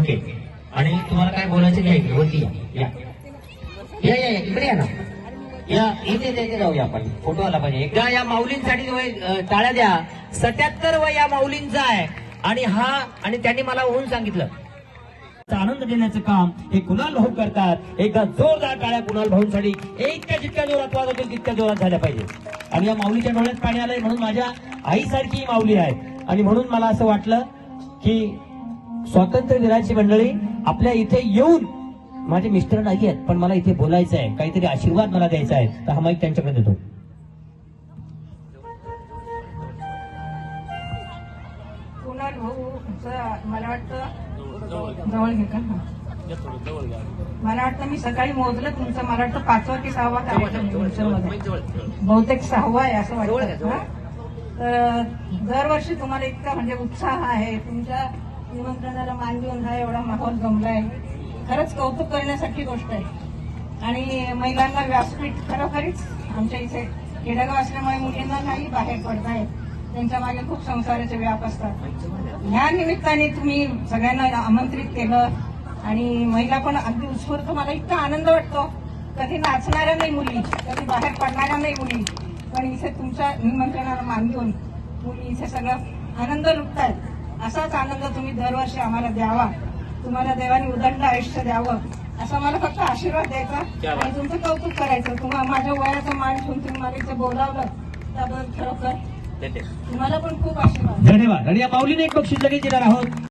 Okay. आणि तुम्हाला काय बोलायचं घ्या इकडे वरती या. या. या इकडे या ना. या इथे इथे जाऊया आपण. फोटो आला पाहिजे. एकदा या माऊलींसाठी टाळ्या द्या. सत्याहत्तर वय या माऊलींचा आहे. आणि हा आणि त्यांनी मला होऊन सांगितलं. आनंद देण्याचं काम हे कुणाल भाऊ करतात. एकदा जोरदार टाळ्या कुणाल भाऊंसाठी. इतक्या जितक्या जोरात वाजत होईल तितक्या जोरात झाल्या पाहिजे. आणि या माऊलीच्या डोळ्यात पाणी आलंय म्हणून माझ्या आईसारखी माऊली आहे आणि म्हणून मला असं वाटलं की स्वातंत्र्य दिनाची मंडळी आपल्या इथे येऊन माझे मिस्टर नाही आहेत पण मला इथे बोलायचं आहे. काहीतरी आशीर्वाद मला द्यायचा आहे. तर हा माईक त्यांच्याकडे देतो. मला वाटतं जवळ घे का. मला वाटतं मी सकाळी मोजलं तुमचं. मला वाटतं पाचवा की सहावा कार्यक्रम तुमच्यामध्ये. बहुतेक सहावा आहे असं वाटतं. हा? तर दरवर्षी तुम्हाला इतका म्हणजे उत्साह आहे. तुमच्या निमंत्रणाला मान देऊन हा एवढा माहोल जमलाय. खरंच कौतुक करण्यासारखी गोष्ट आहे. आणि महिलांना व्यासपीठ खरोखरीच आमच्या इथे खेडेगाव असल्यामुळे मुलींना नाही बाहेर पडतायत त्यांच्या मागे खूप संसाराचे व्याप असतात. ह्या निमित्ताने तुम्ही सगळ्यांना आमंत्रित केलं आणि महिला पण अगदी उत्स्फूर्त. मला इतका आनंद वाटतो. कधी नाचणाऱ्या नाही मुली कधी बाहेर पडणाऱ्या नाही मुली. पण इथे तुमच्या निमंत्रणाला मान देऊन मुली इथे सगळं आनंद लुटत आहेत असाच आनंद तुम्ही दरवर्षी आम्हाला द्यावा. तुम्हाला देवाने उदंड आयुष्य द्यावं. असा मला फक्त आशीर्वाद द्यायचा. आणि तुमचं कौतुक करायचं. तुम्हाला माझ्या वयाचा मान ठेवून तुम्ही मला इथे बोलावलं. त्याबद्दल खरोखर तुम्हाला पण खूप आशीर्वाद. धन्यवाद. आणि या माऊलीने एक बक्षीस लगेच देणार आहोत.